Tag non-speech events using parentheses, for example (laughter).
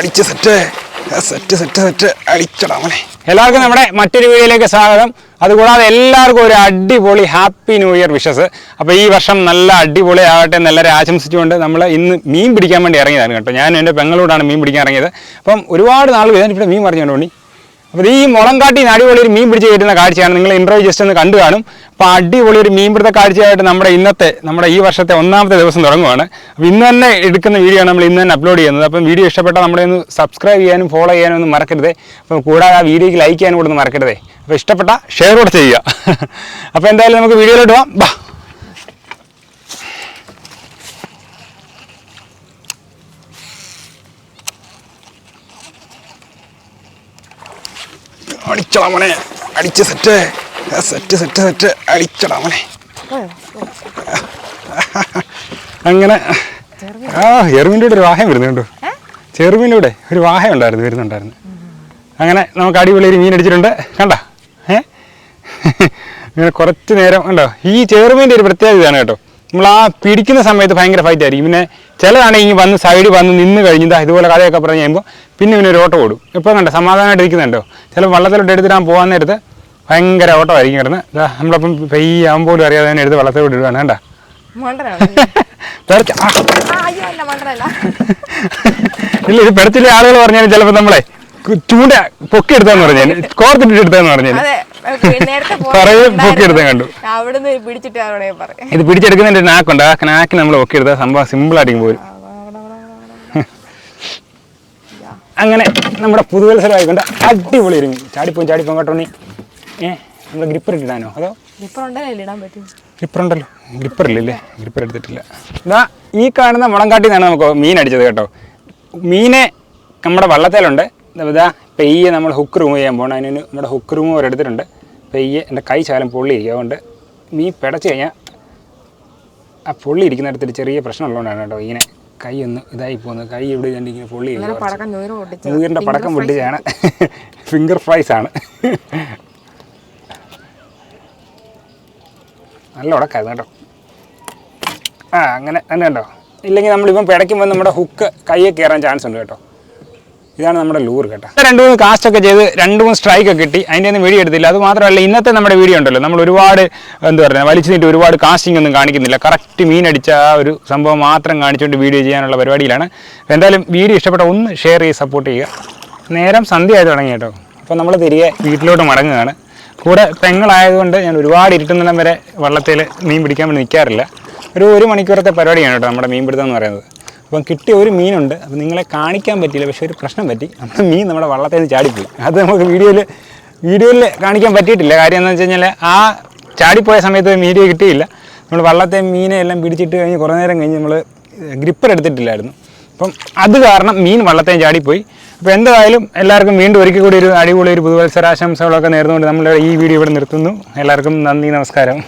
അടിച്ച് set. Set set set. മോനെ. എല്ലാവർക്കും നമ്മുടെ മറ്റൊരു വീഡിയോയിലേക്ക് സ്വാഗതം. അതുകൂടാതെ എല്ലാവർക്കും ഒരു അടിപൊളി ഹാപ്പി ന്യൂ ഇയർ വിഷസ്. അപ്പോൾ ഈ വർഷം നല്ല അടിപൊളി ആകട്ടെ എന്നെല്ലാവരും ആശംസിച്ചുകൊണ്ട് നമ്മൾ ഇന്ന് മീൻ പിടിക്കാൻ വേണ്ടി ഇറങ്ങിയതാണ് കേട്ടോ. ഞാൻ എന്റെ പെങ്ങളോടാണ് മീൻ പിടിക്കാൻ ഇറങ്ങിയത്. അപ്പം ഒരുപാട് നാൾ ഇവിടെ മീൻ പറഞ്ഞു വേണ്ടി അപ്പോൾ ഈ മുളങ്കാട്ടി അടിപൊളി ഒരു മീൻ പിടിച്ച് കയറ്റുന്ന കാഴ്ചയാണ് നിങ്ങൾ ഇൻട്രോ ജസ്റ്റ് ഒന്ന് കണ്ടു കാണും. അപ്പോൾ അടിപൊളി ഒരു മീൻ പിടുത്ത കാഴ്ചയായിട്ട് നമ്മുടെ ഇന്നത്തെ നമ്മുടെ ഈ വർഷത്തെ ഒന്നാമത്തെ ദിവസം തുടങ്ങുവാണ്. അപ്പോൾ ഇന്ന് തന്നെ എടുക്കുന്ന വീഡിയോ ആണ് നമ്മൾ ഇന്ന് തന്നെ അപ്ലോഡ് ചെയ്യുന്നത്. അപ്പം വീഡിയോ ഇഷ്ടപ്പെട്ടാൽ നമ്മളെ ഒന്ന് സബ്സ്ക്രൈബ് ചെയ്യാനും ഫോളോ ചെയ്യാനും ഒന്നും മറക്കരുത്. അപ്പോൾ കൂടാതെ ആ വീഡിയോയ്ക്ക് ലൈക്ക് ചെയ്യാനും കൂടെ ഒന്ന് മറക്കരുതേ. അപ്പോൾ ഇഷ്ടപ്പെട്ട ഷെയർ കൂടെ ചെയ്യുക. (laughs) അപ്പോൾ എന്തായാലും നമുക്ക് വീഡിയോയിലോട്ട് പോവാം. ബാ. അടിച്ചടാ അടിച്ച് സെറ്റ്. Set set set. അടിച്ചടാ അങ്ങനെ. ആ എറിവിന്റെ ഒരു വാഹയം വരുന്നുണ്ടോ. ചെറുവിന്റെ കൂടെ ഒരു വാഹ ഉണ്ടായിരുന്നു വരുന്നുണ്ടായിരുന്നു. അങ്ങനെ നമുക്ക് അടിപൊളി ഒരു മീൻ അടിച്ചിട്ടുണ്ട്. കണ്ട? ഏ? ഇങ്ങനെ കുറച്ച് നേരം ഉണ്ടോ ഈ ചെറുമീന്റെ ഒരു പ്രത്യേകത ഇതാണ് കേട്ടോ. നമ്മൾ ആ പിടിക്കുന്ന സമയത്ത് ഭയങ്കര ഫൈറ്റ് ആയിരിക്കും. പിന്നെ ചിലതാണെങ്കിൽ വന്ന് സൈഡിൽ വന്ന് നിന്ന് കഴിഞ്ഞാൽ ഇതുപോലെ കഥയൊക്കെ പറഞ്ഞു കഴിയുമ്പോൾ പിന്നെ ഇവനൊരു ഒരു ഓട്ടം ഓടും. ഇപ്പോൾ കണ്ടോ സമാധാനമായിട്ട് ഇരിക്കുന്നുണ്ടോ? ചില വള്ളത്തിലോട്ട് എടുത്തിടാൻ പോകാൻ നേരത്ത് ഭയങ്കര ഓട്ടമായിരിക്കും കിടന്ന്. നമ്മളപ്പം പെയ്യാൻ പോലും അറിയാതെ തന്നെ എടുത്ത് വള്ളത്തിലോട്ട് ഇടുകയാണ് കണ്ട? ഇല്ല ഇത് പെടത്തിലെ ആളുകൾ പറഞ്ഞാൽ ചിലപ്പോൾ നമ്മളെ ചൂണ്ട പൊക്കി എടുത്താന്ന് പറഞ്ഞാൽ കോർത്തിട്ട് എടുത്താന്ന് പറഞ്ഞു പറയെ പൊക്കി എടുത്തേ കണ്ടു. ഇത് പിടിച്ചെടുക്കുന്നതിന്റെ നാക്കുണ്ട് ആ നാക്കിന് നമ്മൾ പൊക്കി എടുത്താൽ സംഭവം സിമ്പിൾ ആയിട്ട് പോലും അങ്ങനെ നമ്മുടെ പുതുവത്സരമായിക്കൊണ്ട് അടിപൊളി ഒരു മീൻ. ചാടിപ്പോ ചാടിപ്പോവും കേട്ടോ നീ ഏ നമ്മൾ ഗ്രിപ്പർ ഇട്ടിടാനോ? അതോ? ഗ്രിപ്പർ ഉണ്ടല്ലോ. ഗ്രിപ്പർ ഇല്ലല്ലേ ഗ്രിപ്പർ എടുത്തിട്ടില്ല. ഇതാ ഈ കാണുന്ന മുളങ്കാട്ടിൽ നിന്നാണ് നമുക്ക് മീൻ അടിച്ചത് കേട്ടോ. മീനെ നമ്മുടെ വള്ളത്തേലുണ്ട്. ഇതാ പെയ്യെ നമ്മൾ ഹുക്ക് റിമൂവ് ചെയ്യാൻ പോകണം അതിന് നമ്മുടെ ഹുക്ക് റിമൂവർ എടുത്തിട്ടുണ്ട്. പെയ്യെ എന്റെ കൈ ശാലം പൊള്ളിയിരിക്കും. അതുകൊണ്ട് മീൻ പിടച്ച് കഴിഞ്ഞാൽ ആ പൊള്ളി ഇരിക്കുന്നിടത്തൊരു ചെറിയ പ്രശ്നമുള്ളതുകൊണ്ടാണ് കേട്ടോ ഇങ്ങനെ കൈ ഒന്ന് ഇതായി പോകുന്നത് കൈ ഇവിടെ കണ്ടിങ്ങനെ പൊള്ളി നൂറിന്റെ പടക്കം പൊട്ടിച്ചാണ് ഫിംഗർ ഫ്രൈസ് ആണ്. നല്ല ഉടക്കായിരുന്നു കേട്ടോ. ആ അങ്ങനെ തന്നെ കേട്ടോ ഇല്ലെങ്കിൽ നമ്മളിപ്പം പിടയ്ക്കുമ്പോൾ നമ്മുടെ ഹുക്ക് കയ്യെ കയറാൻ ചാൻസ് ഉണ്ട് കേട്ടോ. ഇതാണ് നമ്മുടെ ലൂർ കേട്ടോ. രണ്ട് മൂന്ന് കാസ്റ്റ് ഒക്കെ ചെയ്ത് രണ്ട് മൂന്ന് സ്ട്രൈക്ക് ഒക്കെ കിട്ടി. അതിന്റെ ഒന്നും വീഡിയോ എടുത്തില്ല. അത് മാത്രമല്ല ഇന്നത്തെ നമ്മുടെ വീഡിയോ ഉണ്ടല്ലോ. നമ്മൾ ഒരുപാട് എന്താ പറയുക വലിച്ചു നീട്ടി ഒരുപാട് കാസ്റ്റിംഗ് ഒന്നും കാണിക്കുന്നില്ല. കറക്റ്റ് മീൻ ആ ഒരു സംഭവം മാത്രം കാണിച്ചുകൊണ്ട് വീഡിയോ ചെയ്യാനുള്ള പരിപാടിയിലാണ്. എന്തായാലും വീഡിയോ ഇഷ്ടപ്പെട്ട ഒന്ന് ഷെയർ ചെയ്ത് സപ്പോർട്ട് ചെയ്യുക. നേരം സന്ധ്യ ആയി തുടങ്ങി കേട്ടോ. അപ്പോൾ നമ്മൾ തിരികെ വീട്ടിലോട്ട് മടങ്ങുകയാണ്. കൂടെ പെങ്ങളായതുകൊണ്ട് ഞാൻ ഒരുപാട് ഇരുട്ടുന്നിടം വരെ വള്ളത്തിൽ മീൻ പിടിക്കാൻ വേണ്ടി നിൽക്കാറില്ല ഒരു ഒരു മണിക്കൂറത്തെ പരിപാടിയാണ് കേട്ടോ നമ്മുടെ മീൻപിടുത്തം എന്ന് പറയുന്നത്. അപ്പം കിട്ടിയ ഒരു മീനുണ്ട്. അപ്പം നിങ്ങളെ കാണിക്കാൻ പറ്റിയില്ല പക്ഷേ ഒരു പ്രശ്നം പറ്റി. നമ്മുടെ മീൻ നമ്മുടെ വള്ളത്തിൽ നിന്ന് ചാടിപ്പോയി. അത് നമുക്ക് വീഡിയോയിൽ വീഡിയോയിൽ കാണിക്കാൻ പറ്റിയിട്ടില്ല. കാര്യം എന്ന് വെച്ച് കഴിഞ്ഞാൽ ആ ചാടിപ്പോയ സമയത്ത് വീഡിയോ കിട്ടിയില്ല. നമ്മൾ വള്ളത്തെ മീനെ എല്ലാം പിടിച്ചിട്ട് കഴിഞ്ഞ് കുറേ നേരം കഴിഞ്ഞ് നമ്മൾ ഗ്രിപ്പർ എടുത്തിട്ടില്ലായിരുന്നു. അപ്പം അത് കാരണം മീൻ വള്ളത്തെ ചാടിപ്പോയി. അപ്പോൾ എന്തായാലും എല്ലാവർക്കും വീണ്ടും ഒരിക്കൽ കൂടി ഒരു അടിപൊളി ഒരു പുതുവത്സരാശംസകളൊക്കെ നേർന്നുകൊണ്ട് നമ്മൾ ഈ വീഡിയോ ഇവിടെ നിർത്തുന്നു. എല്ലാവർക്കും നന്ദി നമസ്കാരം.